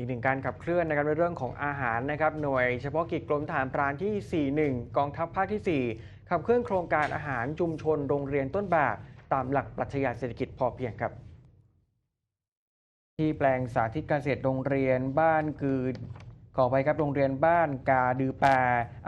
อีกหนึ่งการขับเคลื่อนนะครับในเรื่องของอาหารนะครับหน่วยเฉพาะกิจกรมทหารพรานที่ 41 กองทัพภาคที่ 4 ขับเคลื่อนโครงการอาหารชุมชนโรงเรียนต้นแบบ ตามหลักปรัชญาเศรษฐกิจพอเพียงครับ ที่แปลงสาธิตการเกษตรโรงเรียนบ้านคือขอไปครับโรงเรียนบ้านกาดือแปร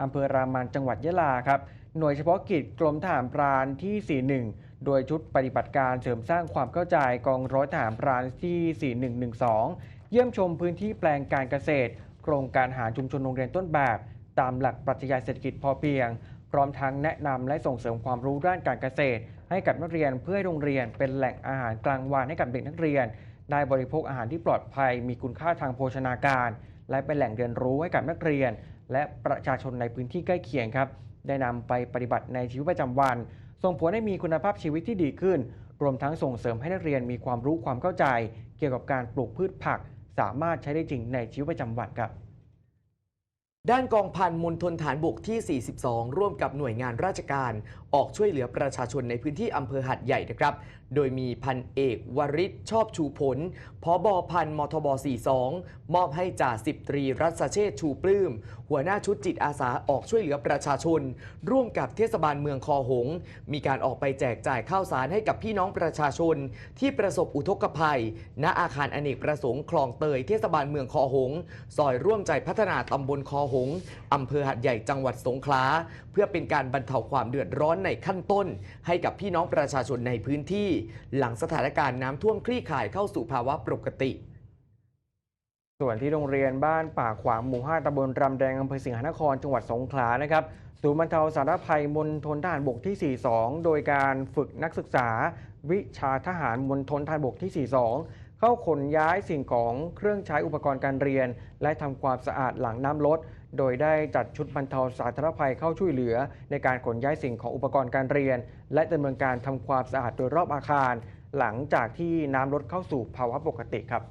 อำเภอรามันจังหวัดยะลาครับหน่วยเฉพาะกิจกรมทหารพรานที่ 41 โดยชุดปฏิบัติการเสริมสร้างความเข้าใจกองร้อยทหารพรานที่ 4112 เยี่ยมชมพื้นที่แปลงการเกษตร โครงการหาชุมชนโรงเรียนต้นแบบ ตามหลักปรัชญาเศรษฐกิจพอเพียง พร้อมทั้งแนะนำและส่งเสริมความรู้ด้านการเกษตร ให้กับนักเรียนเพื่อให้โรงเรียนเป็นแหล่งอาหารกลางวันให้กับเด็กนักเรียนได้บริโภคอาหารที่ปลอดภัย มีคุณค่าทางโภชนาการ และเป็นแหล่งเรียนรู้ให้กับนักเรียน และประชาชนในพื้นที่ใกล้เคียงครับ ได้นำไปปฏิบัติในชีวิตประจำวัน ส่งผลให้มีคุณภาพชีวิตที่ดีขึ้น รวมทั้งส่งเสริมให้นักเรียนมีความรู้ความเข้าใจ เกี่ยวกับการปลูกพืชผัก สามารถใช้ได้จริงในชีวิตประจำวันครับ ด้านกองพันมณฑลฐานบกที่ 42 ร่วมกับหน่วยงานราชการ ออกช่วยเหลือประชาชนในพื้นที่อำเภอหัดใหญ่นะครับ โดยมีพันเอกวริศชอบชูผลพบพันมทบ 42 มอบให้จ่าสิบตรีรัศเชษฐ์ชูปลื้ม หัวหน้าชุดจิตอาสาออกช่วยเหลือประชาชน ร่วมกับเทศบาลเมืองคอหง มีการออกไปแจกจ่ายข้าวสารให้กับพี่น้องประชาชน ที่ประสบอุทกภัย ณอาคารอเนกประสงค์คลองเตยเทศบาลเมืองคอหง ซอยร่วมใจพัฒนาตำบลคอหงอำเภอหัดใหญ่จังหวัดสงขลาเพื่อเป็นการบรรเทาความเดือดร้อนในขั้นต้น ให้กับพี่น้องประชาชนในพื้นที่ หลังสถานการณ์น้ำท่วมคลี่คลายเข้าสู่ภาวะปกติส่วนที่โรงเรียนบ้านป่าขวางหมู่ 5ตำบลรำแดงอำเภอสิงหนครจังหวัดสงขลานะครับศูนย์บรรเทาสาธารณภัยมณฑลทหารบกที่ 42 โดยการฝึกนักศึกษา วิชาทหารมณฑลทหารบกที่ 42 เข้าขนย้ายสิ่งของเครื่องใช้อุปกรณ์การเรียน และทำความสะอาดหลังน้ำลด โดยได้จัดชุดบรรเทาสาธารณภัยเข้าช่วยเหลือ ในการขนย้ายสิ่งของอุปกรณ์การเรียน และดำเนินการทำความสะอาดโดยรอบอาคาร หลังจากที่น้ำลดเข้าสู่ภาวะปกติครับ